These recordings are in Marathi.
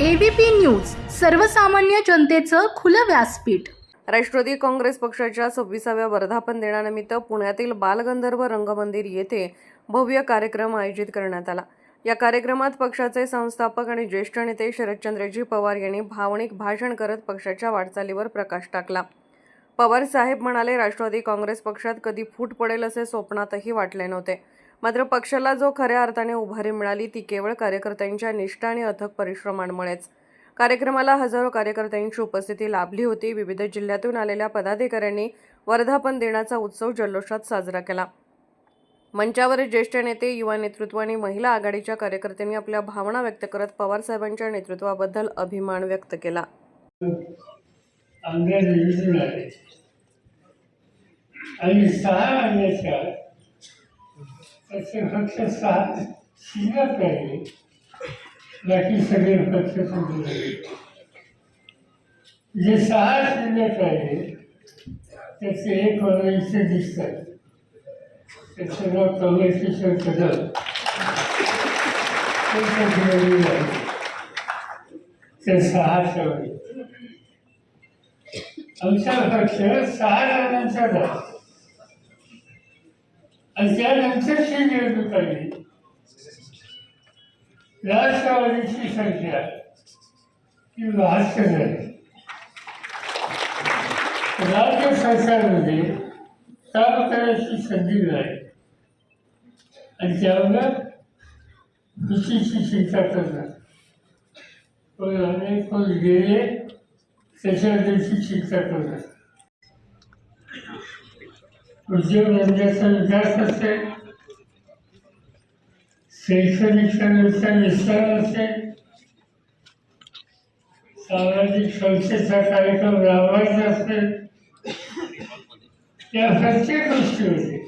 एबीपी न्यूज सर्वसामान्य जनतेचं खुलं व्यासपीठ. राष्ट्रवादी काँग्रेस पक्षाच्या सव्वीसाव्या वर्धापन दिनानिमित्त पुण्यातील बालगंधर्व रंगमंदिर येथे भव्य कार्यक्रम आयोजित करण्यात आला. या कार्यक्रमात पक्षाचे संस्थापक आणि ज्येष्ठ नेते शरदचंद्रजी पवार यांनी भावनिक भाषण करत पक्षाच्या वाटचालीवर प्रकाश टाकला. पवार साहेब म्हणाले राष्ट्रवादी काँग्रेस पक्षात कधी फूट पडेल असे स्वप्नातही वाटले नव्हते. मात्र पक्षाला जो खऱ्या अर्थाने उभारी मिळाली ती केवळ कार्यकर्त्यांच्या निष्ठा आणि अथक परिश्रमांमुळेच. कार्यक्रमाला हजारो कार्यकर्त्यांची उपस्थिती लाभली होती. विविध जिल्ह्यातून आलेल्या पदाधिकाऱ्यांनी वर्धापन दिनाचा उत्सव जल्लोषात साजरा केला. मंचावर ज्येष्ठ नेते युवा नेतृत्व आणि महिला आघाडीच्या कार्यकर्त्यांनी आपल्या भावना व्यक्त करत पवार साहेबांच्या नेतृत्वाबद्दल अभिमान व्यक्त केला. आणि सहा त्याचे पक्ष सहा शिल्लक राहिले बाकी सगळे पक्ष सोडून गेले. जे सहा शिल्लक राहिले त्याचे एक वर्ग दिसतात त्याचं नाव कमलेश्वर कदम ते सहा ठेवले आमचा पक्ष सहा जणांचा झाला आणि त्यानंतरची निवडणूक आली राष्ट्रवादीची संख्या ही बहात्तर झाली राज्य सरकारमध्ये काम करायची संधी मिळाली आणि त्यामुळं कृषीची चिंता करणार अनेक कोण गेले त्याच्याबद्दलची चिंता करणार उद्योगधंद्याचा विकास असेल शैक्षणिक संस्थेचा विस्तार असेल सामाजिक संस्थेचा कार्यक्रम राबवायचा असेल त्या प्रत्येक गोष्टीमध्ये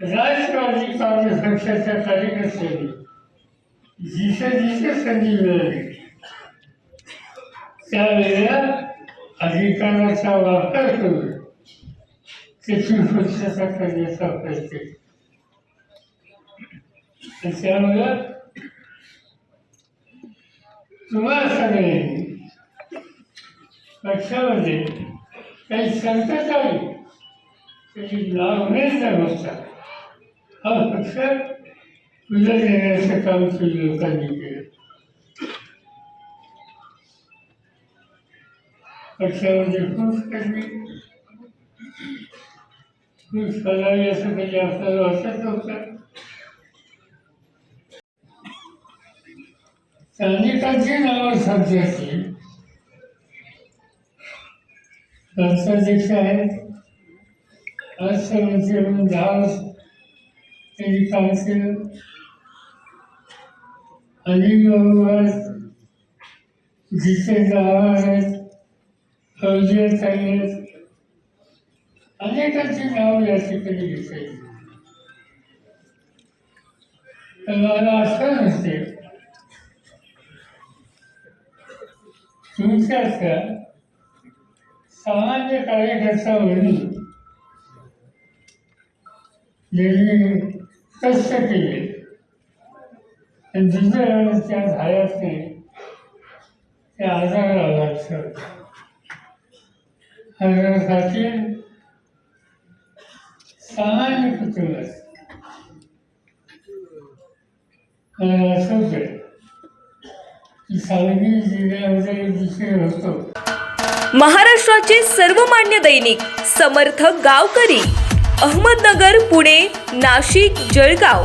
राष्ट्रवादी काँग्रेस पक्षाच्या कार्यकर्त्यांनी जिथे जिथे संधी मिळाली त्यावेळेला अधिकाराचा वापर करून त्याची स्वच्छता कार्य प्रयत्न केला. आणि त्यामुळं तुम्हाला सगळ्यांनी पक्षामध्ये काही संकट आली त्याची लागणीच न होता हा पक्ष पुढे नेण्याचं काम तुम्ही लोकांनी केलं पक्षामध्ये खुश करणे खुश करावी असं म्हणजे आपल्याला वाटत नव्हतं अनेकांची नावं सध्याची राष्ट्राध्यक्ष आहेत राष्ट्रमंत्री म्हणून दहा वर्ष त्यांनी काम केलं अनिल बाबू आहेत जितेंद्र आव्हाड आहेत फौजिया ताई आहेत अनेकांची नाव या ठिकाणी घेतली तर मला असं नसते तुमच्यासारख्या सामान्य कार्यकर्ता म्हणून ज्यांनी कष्ट केले. आणि दुसऱ्या त्या झाल्याचे त्या आजाराला लागतं आजारासाठी सामान्य कुटुंब मला आठवतं की सांगली जिल्ह्यामध्ये दुसरे होतो. महाराष्ट्राचे सर्वमान्य दैनिक समर्थ गावकरी अहमदनगर पुणे नाशिक जळगाव.